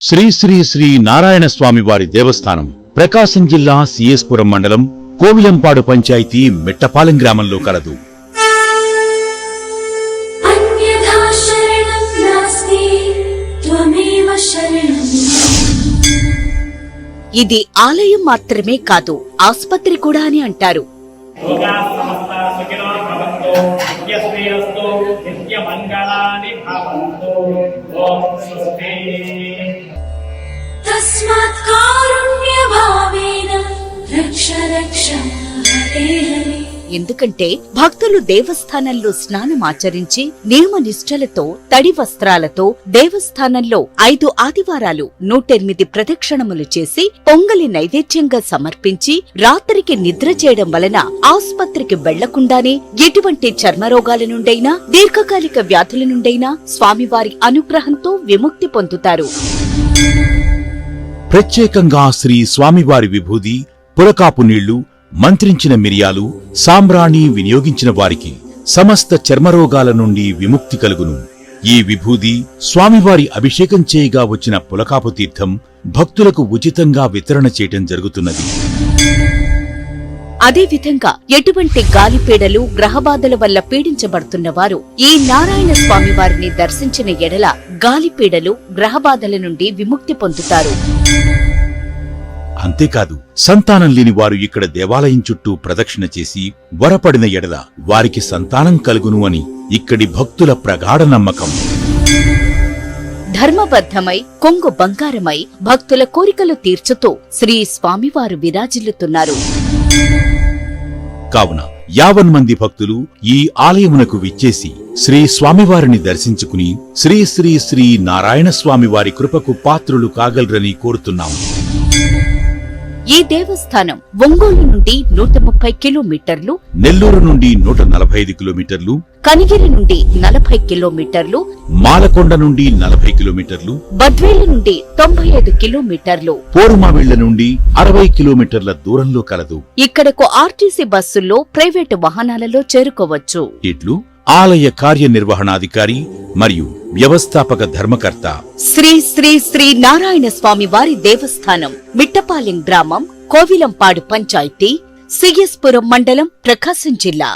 శ్రీ శ్రీ శ్రీ నారాయణ స్వామి వారి దేవస్థానం ప్రకాశం జిల్లా సిఎస్పురం మండలం కోవిలంపాడు పంచాయతీ మెట్టపాలెం గ్రామంలో కలదు. ఇది ఆలయం మాత్రమే కాదు ఆసుపత్రి కూడా అని అంటారు. नित्यमङ्गलानि भवन्तु ॐ स्वस्ति तस्मात् कारुण्यभावेन रक्ष रक्ष हरे हरे ఎందుకంటే భక్తులు దేవస్థానంలో స్నానం ఆచరించి నియమ నిష్ఠలతో తడి వస్త్రాలతో దేవస్థానంలో ఐదు ఆదివారాలు నూటెనిమిది ప్రదక్షిణములు చేసి పొంగలి నైవేద్యంగా సమర్పించి రాత్రికి నిద్ర చేయడం వలన ఆసుపత్రికి వెళ్ళకుండానే ఎటువంటి చర్మరోగాల నుండైనా దీర్ఘకాలిక వ్యాధుల నుండైనా స్వామివారి అనుగ్రహంతో విముక్తి పొందుతారు. ప్రత్యేకంగా శ్రీ స్వామివారి విభూది పురకాపు నీళ్ళు మంత్రించిన మిరియాలు సాంబ్రాణి వినియోగించిన వారికి సమస్త చర్మరోగాల నుండి విముక్తి కలుగును. ఈ విభూది స్వామివారి అభిషేకం చేయగా వచ్చిన పులకాపు తీర్థం భక్తులకు ఉచితంగా వితరణ చేయటం జరుగుతున్నది. అదేవిధంగా ఎటువంటి గాలిపీడలు గ్రహబాధల వల్ల పీడించబడుతున్న వారు ఈ నారాయణ స్వామి వారిని దర్శించిన ఎడల గాలిపీడలు గ్రహబాధల నుండి విముక్తి పొందుతారు. అంతేకాదు సంతానం లేని వారు ఇక్కడ దేవాలయం చుట్టూ ప్రదక్షిణ చేసి వరపడిన ఎడల వారికి సంతానం కలుగును అని ఇక్కడి భక్తుల ప్రగాఢ నమ్మకం. ధర్మబద్ధమై కొంగు బంగారమై భక్తుల కోరికలు తీర్చుతూ శ్రీ స్వామివారు విరాజిల్లుతున్నారు. కావున యావన్ మంది భక్తులు ఈ ఆలయమునకు విచ్చేసి శ్రీ స్వామివారిని దర్శించుకుని శ్రీ శ్రీ శ్రీ నారాయణ స్వామి వారి కృపకు పాత్రులు కాగలరని కోరుతున్నాము. ఈ దేవస్థానం ఒంగోలు నుండి నూట ముప్పై కిలోమీటర్లు నెల్లూరు నుండి నూట నలభై ఐదు కిలోమీటర్లు కనిగిరి నుండి నలభై కిలోమీటర్లు మాలకొండ నుండి నలభై కిలోమీటర్లు బద్వేలు నుండి తొంభై ఐదు కిలోమీటర్లు. పోరుమావిళ్ళ నుండి అరవై కిలోమీటర్ల దూరంలో కలదు. ఇక్కడకు ఆర్టీసీ బస్సుల్లో ప్రైవేటు వాహనాలలో చేరుకోవచ్చు. ఇట్లు ఆలయ కార్యనిర్వహణాధికారి మరియు వ్యవస్థాపక ధర్మకర్త శ్రీ శ్రీ శ్రీ నారాయణ స్వామి వారి దేవస్థానం మిట్టపాలెం గ్రామం కోవిలంపాడు పంచాయతీ సిఎస్పురం మండలం ప్రకాశం జిల్లా.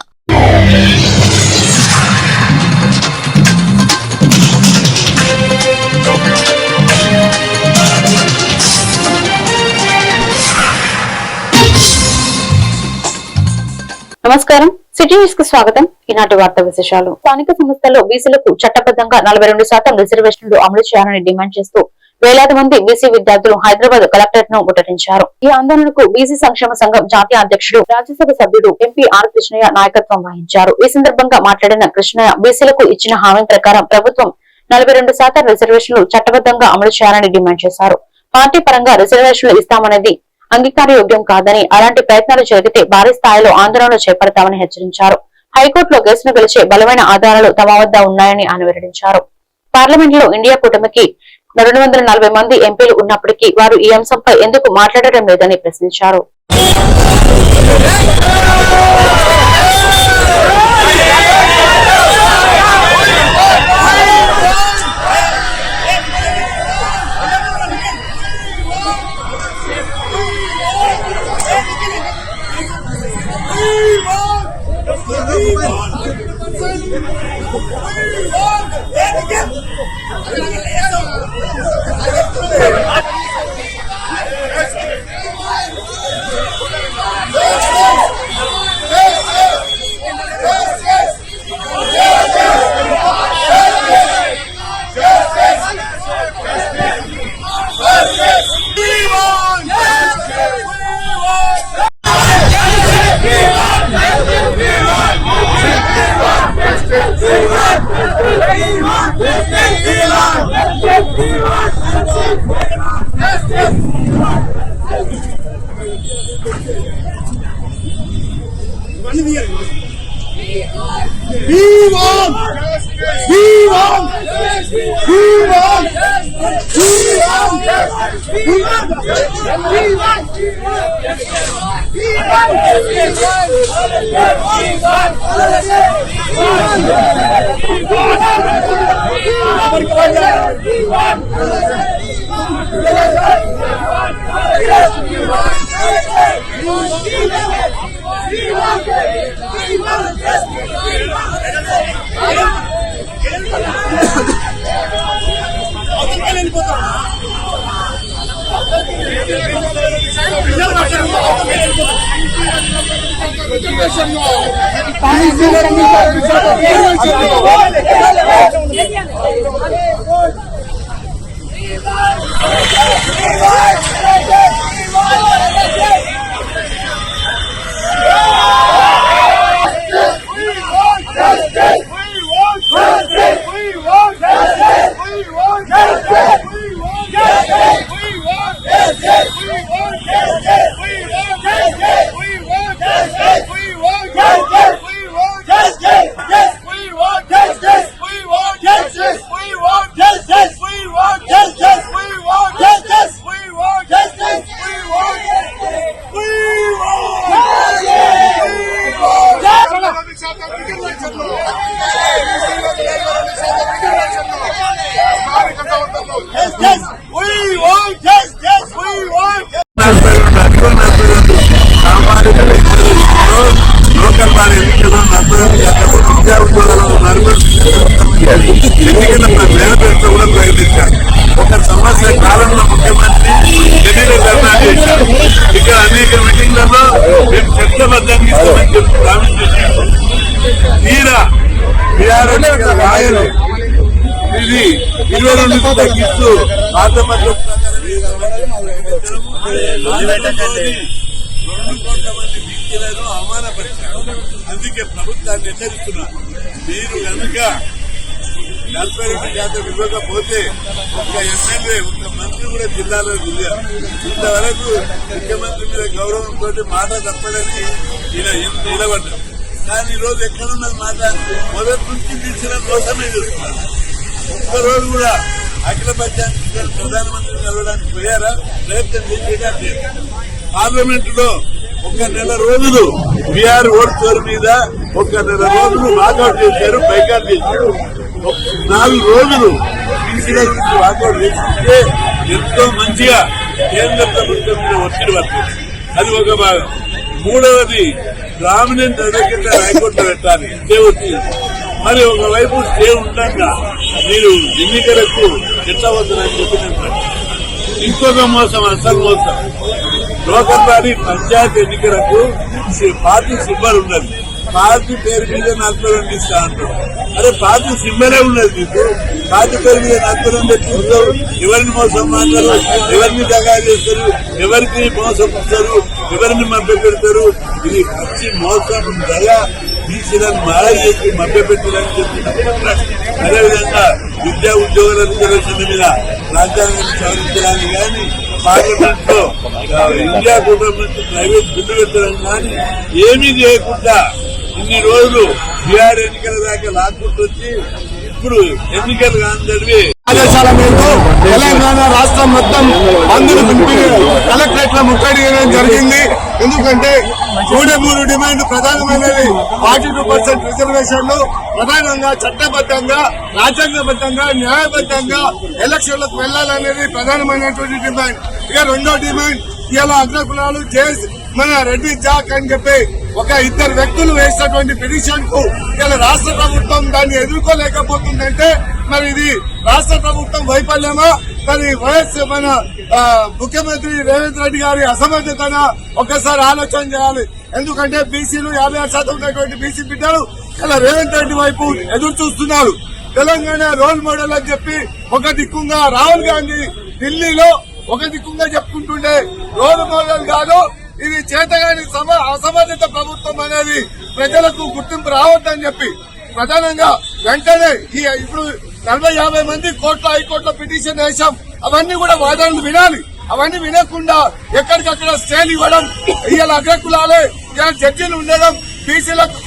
నమస్కారం. సిటీ న్యూస్కు స్వాగతం. ఈనాటి వార్త విశేషాలు. స్థానిక సంస్థల్లో బీసీలకు చట్టబద్ధంగా నలభై రెండు శాతం రిజర్వేషన్లు అమలు చేయాలని డిమాండ్ చేస్తూ వేలాది మంది బీసీ విద్యార్థులు హైదరాబాద్ కలెక్టరేట్ను ముట్టడించారు. ఈ ఆందోళనకు బీసీ సంక్షేమ సంఘం జాతీయ అధ్యక్షుడు రాజ్యసభ సభ్యుడు ఎంపీ ఆర్ కృష్ణయ్య నాయకత్వం వహించారు. ఈ సందర్భంగా మాట్లాడిన కృష్ణయ్య బీసీలకు ఇచ్చిన హామీ ప్రకారం ప్రభుత్వం నలభై రెండు శాతం రిజర్వేషన్లు చట్టబద్ధంగా అమలు చేయాలని డిమాండ్ చేశారు. పార్టీ పరంగా రిజర్వేషన్లు ఇస్తామనేది అంగీకార యోగ్యం కాదని అలాంటి ప్రయత్నాలు జరిగితే భారీ స్థాయిలో ఆందోళనలు చేపడతామని హెచ్చరించారు. హైకోర్టులో కేసును గెలిచే బలమైన ఆధారాలు తమ వద్ద ఉన్నాయని ఆయన వెల్లడించారు. పార్లమెంట్లో ఇండియా కూటమికి రెండు వందల నలభై మంది ఎంపీలు ఉన్నప్పటికీ వారు ఈ అంశంపై ఎందుకు మాట్లాడటం లేదని ప్రశ్నించారు. वन भी है Vivam! Vivam! Vivam! Vivam! Vivam! Vivam! Vivam! Vivam! Vivam! পানি ఎన్నికల మేనిఫెస్టో కూడా ప్రకటించారు ఒక సంవత్సర కాలంలో ముఖ్యమంత్రి ఢిల్లీలో ధర్నా చేశారు ఇక్కడ అనేక మీటింగ్లలో మేము చట్టబద్ధంగా ఇస్తామని చెప్పి ప్రామిస్ చేశారు తీరా బీఆర్ఎస్ రాయలు ఇది ఇరవై రెండు తగ్గిస్తూ పాత రెండు కోట్ల మంది బీసీలను అవమానపరిచారు అందుకే ప్రభుత్వాన్ని హెచ్చరిస్తున్నారు మీరు కనుక నలభై రెండు ఇవ్వకపోతే ఒక ఎమ్మెల్యే ఒక మంత్రి కూడా జిల్లాలో దిగారు ఇంతవరకు ముఖ్యమంత్రి మీద గౌరవంతో మాట తప్పడని ఈయన నిలబడ్డారు కానీ ఈరోజు ఎక్కడున్నది మాట? మొదటి నుంచి తీసిన మోసమే చేస్తున్నారు ఒక్కరోజు కూడా అఖిల పక్షానికి ప్రధానమంత్రి కలవడానికి పోయారా? ప్రయత్నం చేయడానికి పార్లమెంటులో ఒక నెల రోజులు బీఆర్ ఓట్ మీద ఒక నెల రోజులు వాకౌట్ చేశారు బైకాట్ చేశారు. నాలుగు రోజులు బీసీల వాకౌట్ చేస్తుంటే ఎంతో మంచిగా కేంద్ర ప్రభుత్వం మీద ఒత్తిడి పడుతుంది. అది ఒక భాగం. మూడవది డామినెంట్ అడ్వకేట్ హైకోర్టు పెట్టాలి. ఇదే వచ్చింది మరి ఒకవైపు స్టే ఉండగా మీరు ఎన్నికలకు ఎట్లా వద్దని చెప్పినట్టు ఇంకొక మోసం అసలు మోసం. లోకల్ బాడీ పంచాయతీ ఎన్నికలకు పార్టీ సింబల్ ఉన్నది. పార్టీ పేరు మీద నలభై ఇస్తా అంటారు. అరే పార్టీ సింబలే ఉన్నది మీకు పార్టీ పేరు మీద నలభై రెండు ఎవరిని మోసం మాట్లాడు ఎవరిని దగా చేస్తారు ఎవరికి మోసం ఇస్తారు ఎవరిని మభ్య పెడతారు ఇది పచ్చి మోసం దగా బీసీలను మారా చేసి మభ్య పెట్టాలని చెప్పి అదేవిధంగా విద్యా ఉద్యోగుల రిజర్వేషన్ మీద రాజ్యాంగాన్ని సవరించడానికి కానీ పార్లమెంట్లో ఇండియా గవర్నమెంట్ ప్రైవేట్ బిల్లు పెట్టడం కానీ ఏమీ చేయకుండా ఇన్ని రోజులు బీఆర్ ఎన్నికల దాకా లాక్కుంటూ వచ్చి ఇప్పుడు ఎన్నికలు కాని ఆదేశాల మేరకు తెలంగాణ రాష్ట్రం మొత్తం బంధులు కలెక్టరేట్ల కలెక్టరేట్లో ముట్టడి జరిగింది. ఎందుకంటే మూడే మూడు డిమాండ్ ప్రధానమైనవి ఫార్టీ టూ పర్సెంట్ రిజర్వేషన్లు. ప్రధానంగా చట్టబద్ధంగా రాజ్యాంగబద్ధంగా న్యాయబద్ధంగా ఎలక్షన్లకు వెళ్ళాలనేది ప్రధానమైనటువంటి డిమాండ్. ఇక రెండో డిమాండ్ ఇలా అగ్రకులాలు చేసి మన రెడ్డి జాక్ అని చెప్పి ఒక ఇద్దరు వ్యక్తులు వేసినటువంటి పిటిషన్కు ఇలా రాష్ట్ర ప్రభుత్వం దాన్ని ఎదుర్కోలేకపోతుందంటే మరి ఇది రాష్ట్ర ప్రభుత్వం వైఫల్యమా? మరి వైఎస్ మన ముఖ్యమంత్రి రేవంత్ రెడ్డి గారి అసమర్థతన? ఒక్కసారి ఆలోచన చేయాలి. ఎందుకంటే బీసీలు యాభై ఆరు శాతం ఉన్నటువంటి బీసీ బిడ్డలు ఇలా రేవంత్ రెడ్డి వైపు ఎదురు చూస్తున్నారు. తెలంగాణ రోల్ మోడల్ అని చెప్పి ఒక దిక్కుంగా రాహుల్ గాంధీ ఢిల్లీలో ఒక దిక్కుంగా చెప్పుకుంటుండే రోల్ మోడల్ కాదు. ఇది చేతగాని సమ అసమర్థత ప్రభుత్వం అనేది ప్రజలకు గుర్తింపు రావద్దని చెప్పి ప్రధానంగా వెంటనే ఈ ఇప్పుడు నలభై యాభై మంది కోట్ల హైకోర్టులో పిటిషన్ వేశాం. అవన్నీ కూడా వాదనలు వినాలి. అవన్నీ వినకుండా ఎక్కడికక్కడ స్టేలు ఇవ్వడం ఇవాళ అగ్రకులాలే ఇవాళ జడ్జీలు ఉండడం బీసీలకు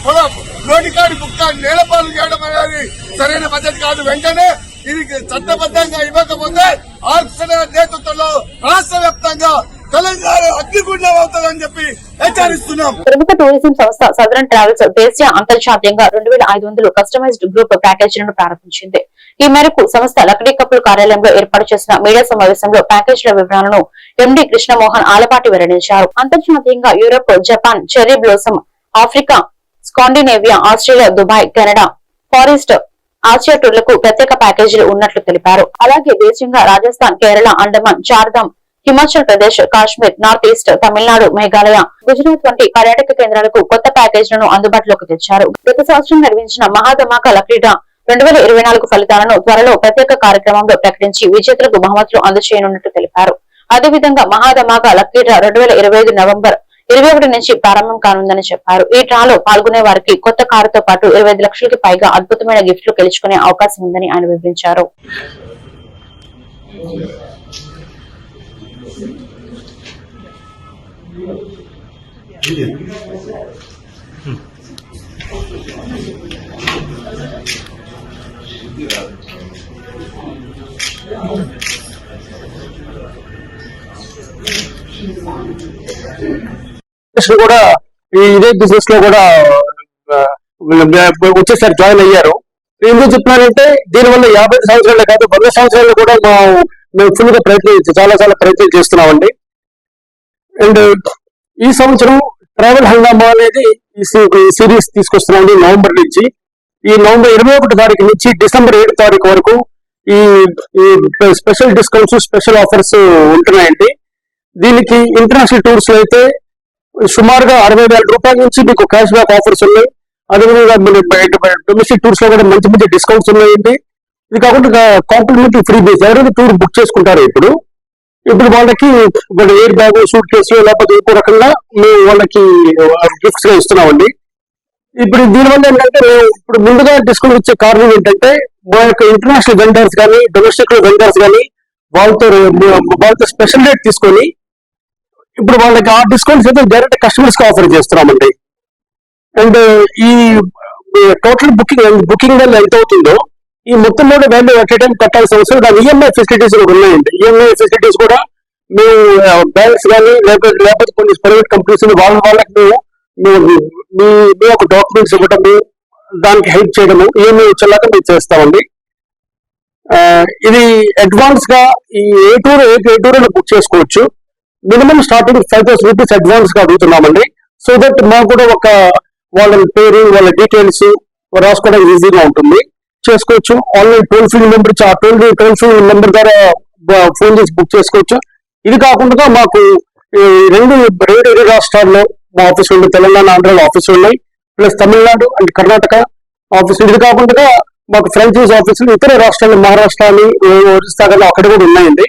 నోటికాడి బుక్క నేలపాలు చేయడం అనేది సరైన పద్ధతి కాదు. వెంటనే ఇది చట్టబద్ధంగా ఇవ్వకపోతే ఆర్సన నేతృత్వంలో రాష్ట్ర వ్యాప్తంగా తెలంగాణ అగ్నిగుండం అవుతుందని చెప్పి హెచ్చరిస్తున్నాం. ప్రముఖ టూరిజం సంస్థ సదరన్ ట్రావెల్స్ దేశీయ అంతర్జాతీయంగా రెండు వేల ఐదు వందలు కస్టమైజ్డ్ గ్రూప్ ప్యాకేజీలను ప్రారంభించింది. ఈ మేరకు సంస్థ లక్డీ కప్పుల కార్యాలయంలో ఏర్పాటు చేసిన మీడియా సమావేశంలో ప్యాకేజీల వివరాలను ఎండి కృష్ణమోహన్ ఆలపాటి వెల్లడించారు. అంతర్జాతీయంగా Europe Japan cherry blossom Africa Scandinavia Australia Dubai Canada forest Asia టూర్లకు ప్రత్యేక ప్యాకేజీలు ఉన్నట్లు తెలిపారు. అలాగే దేశంగా రాజస్థాన్ కేరళ అండమాన్ చార్ధామ్ హిమాచల్ ప్రదేశ్ కాశ్మీర్ నార్త్ ఈస్ట్ తమిళనాడు మేఘాలయ గుజరాత్ వంటి పర్యాటక కేంద్రాలకు కొత్త ప్యాకేజీలను అందుబాటులోకి తెచ్చారు. గత సంవత్సరం నిర్వహించిన మహాధమాకాల క్రీడ రెండు వేల ఇరవై నాలుగు ఫలితాలను త్వరలో ప్రత్యేక కార్యక్రమంలో ప్రకటించి విజేతలకు బహుమతులు అందజేయనున్నట్టు తెలిపారు. అదేవిధంగా మహాధమాకాల క్రీడ రెండు వేల ఇరవై ఐదు నవంబర్ ఇరవై ఒకటి నుంచి ప్రారంభం కానుందని చెప్పారు. ఈ డ్రాలో పాల్గొనే వారికి కొత్త కారుతో పాటు ఇరవై ఐదు లక్షలకి పైగా అద్భుతమైన గిఫ్ట్లు గెలుచుకునే అవకాశం ఉందని ఆయన వివరించారు. బిజినెస్ లో కూడా ఈ ఇదే బిజినెస్లో కూడా వచ్చేసారి జాయిన్ అయ్యారు. నేను ఎందుకు చెప్తున్నానంటే దీనివల్ల యాభై సంవత్సరాలు కాదు వంద సంవత్సరాలు కూడా మేము ఫుల్గా ప్రయత్నం చాలా చాలా ప్రయత్నం చేస్తున్నామండి. అండ్ ఈ సంవత్సరం ట్రావెల్ హంగామా అనేది ఈ సిరీస్ తీసుకొస్తున్నామండి నవంబర్ నుంచి. ఈ నవంబర్ ఇరవై ఒకటి తారీఖు నుంచి డిసెంబర్ ఏడు తారీఖు వరకు ఈ ఈ స్పెషల్ డిస్కౌంట్స్ స్పెషల్ ఆఫర్స్ ఉంటున్నాయండి. దీనికి ఇంటర్నేషనల్ టూర్స్లో అయితే సుమారుగా అరవై వేల రూపాయల నుంచి మీకు క్యాష్ బ్యాక్ ఆఫర్స్ ఉన్నాయి. అదేవిధంగా మీరు డొమెస్టిక్ టూర్స్లో కూడా మంచి మంచి డిస్కౌంట్స్ ఉన్నాయండి. ఇది కాకుండా కాంప్లిమెంటరీ ఫ్రీ బేస్ ఎవరైతే టూర్ బుక్ చేసుకుంటారో ఇప్పుడు ఇప్పుడు వాళ్ళకి ఎయిర్ బ్యాగ్ సూట్ కేసు లేకపోతే ఇంకో రకంగా మేము వాళ్ళకి గిఫ్ట్స్గా ఇస్తున్నామండి. ఇప్పుడు దీనివల్ల ఏంటంటే మేము ఇప్పుడు ముందుగా డిస్కౌంట్ ఇచ్చే కారణం ఏంటంటే మా యొక్క ఇంటర్నేషనల్ వెండర్స్ కానీ డొమెస్టిక్ వెండర్స్ కానీ వాళ్ళతో వాళ్ళతో స్పెషల్ రేట్ తీసుకొని ఇప్పుడు వాళ్ళకి ఆ డిస్కౌంట్స్ అయితే డైరెక్ట్ కస్టమర్స్కి ఆఫర్ చేస్తున్నామండి. అండ్ ఈ టోటల్ బుకింగ్ బుకింగ్ వల్ల ఎంత అవుతుందో ఈ మొత్తం కూడా వాల్యూ ఎట్ టైం కట్టాల్సిన అవసరం దాని ఈఎంఐ ఫెసిలిటీస్ కూడా ఉన్నాయండి. ఈఎంఐ ఫెసిలిటీస్ కూడా మేము బ్యాంక్స్ కానీ లేకపోతే లేకపోతే కొన్ని ప్రైవేట్ కంపెనీస్ వాళ్ళ వాళ్ళకి మేము మీ మీ ఒక డాక్యుమెంట్స్ ఇవ్వటము దానికి హెల్ప్ చేయడము ఈఎంఐ వచ్చేలాగా మేము చేస్తామండి. ఇది అడ్వాన్స్గా ఈ ఏ టూర్ ఏ టూర్ బుక్ చేసుకోవచ్చు. Minimum starting five thousand rupees అడ్వాన్స్గా అడుగుతున్నామండి. సో దట్ మాకు కూడా ఒక వాళ్ళ పేరు వాళ్ళ డీటెయిల్స్ రాసుకోవడం ఈజీగా ఉంటుంది. చేసుకోవచ్చు. ఆన్లైన్ టోల్ ఫ్రీ నెంబర్ ఇచ్చి ఆ టోల్ టోల్ ఫ్రీ నెంబర్ ద్వారా ఫోన్ చేసి బుక్ చేసుకోవచ్చు. ఇది కాకుండా మాకు ఈ రెండు రెండు ఇరు రాష్ట్రాల్లో మా ఆఫీసులు ఉన్నాయి. తెలంగాణ ఆంధ్రాలో ఆఫీసులు ఉన్నాయి. ప్లస్ తమిళనాడు అండ్ కర్ణాటక ఆఫీసులు. ఇది కాకుండా మాకు ఫ్రాంచైజ్ ఆఫీసులు ఇతర రాష్ట్రాలు మహారాష్ట్ర అని ఒరిస్తా కానీ అక్కడ కూడా ఉన్నాయండి.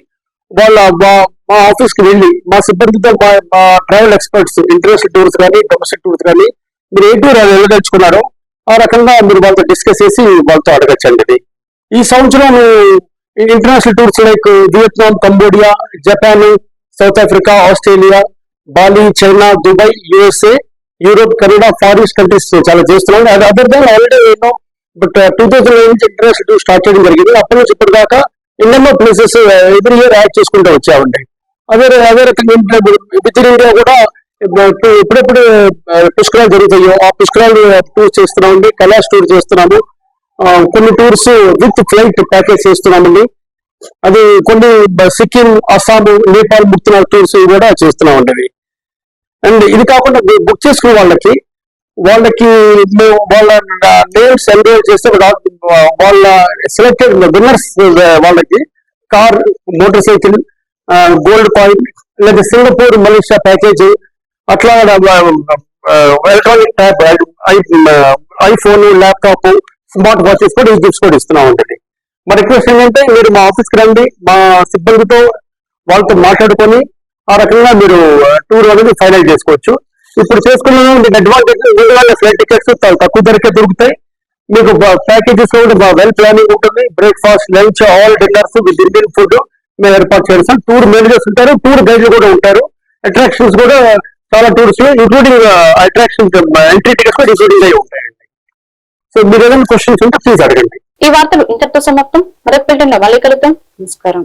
వాళ్ళ మా- ఆఫీస్కి వెళ్ళి మా సిబ్బందితో మా ట్రావెల్ ఎక్స్పర్ట్స్ ఇంటర్నేషనల్ టూర్స్ కానీ డొమెస్టిక్ టూర్స్ కానీ మీరు ఏ టూర్ వెళ్ళదలుచుకున్నారో ఆ రకంగా మీరు వాళ్ళతో డిస్కస్ చేసి వాళ్ళతో అడగచ్చండి ఈ సంవత్సరం international tours like Vietnam Cambodia Japan South Africa Australia Bali China Dubai USA Europe Canada far east countries చాలా చేస్తున్నాం. అది అదర్ దాన్ ఆల్రెడీ నేను బట్ టూ థౌసండ్ నుంచి ఇంటర్నేషనల్ టూర్ స్టార్ట్ చేయడం జరిగింది. అప్పటి నుంచి ఇప్పటిదాకా ఎన్నెన్నో ప్లేసెస్ ఎవ్రీ ఇయర్ యాడ్ చేసుకుంటూ వచ్చామండి. అదే అదే రకంగా విత్ కూడా ఎప్పుడెప్పుడు పుష్కరాలు జరుగుతాయో ఆ పుష్కరాలు టూర్ చేస్తున్నామండి కైలాస్ టూర్ చేస్తున్నాము. కొన్ని టూర్స్ విత్ ఫ్లైట్ ప్యాకేజ్ చేస్తున్నామండి. అది కొన్ని సిక్కిం అస్సాం నేపాల్ ముక్తినాథ్ టూర్స్ కూడా చేస్తున్నామండి అది అండ్ ఇది కాకుండా బుక్ చేసుకునే వాళ్ళకి వాళ్ళకి మేము వాళ్ళ నేమ్స్ ఎన్రోల్ చేస్తే వాళ్ళ సెలెక్టెడ్ విన్నర్స్ వాళ్ళకి car motorcycle gold coin లేదా సింగపూర్ మలేషియా ప్యాకేజ్ అట్లా electronic tab iPhone laptop smart watches కూడా ఈ గిఫ్ట్స్ కూడా ఇస్తున్నాం ఉంటుంది మా రిక్వెస్ట్ ఏంటంటే మీరు మా ఆఫీస్కి రండి మా సిబ్బందితో వాళ్ళతో మాట్లాడుకొని ఆ రకంగా మీరు టూర్ అనేది ఫైనల్ చేసుకోవచ్చు. ఇప్పుడు చేసుకున్న మీకు అడ్వాంటేజ్ ముందు ఫ్లైట్ టికెట్స్ తక్కువ ధరకే దొరుకుతాయి. మీకు ప్యాకేజెస్ కూడా వెల్ ప్లానింగ్ ఉంటుంది. Breakfast lunch all dinners with Indian food మేము ఏర్పాటు చేస్తాం. టూర్ మేనేజర్స్ ఉంటారు టూర్ గైడ్లు కూడా ఉంటారు. అట్రాక్షన్స్ కూడా చాలా tours including attractions entry tickets కూడా ఇంక్లూడింగ్ అయి ఉంటాయండి. సో మీరు ఏదైనా క్వశ్చన్స్ ఉంటే ప్లీజ్ అడగండి. ఈ వార్తలు ఇంతటితో సమాప్తం. మరొక బిల్డన్ మళ్ళీ కలుద్దాం. నమస్కారం.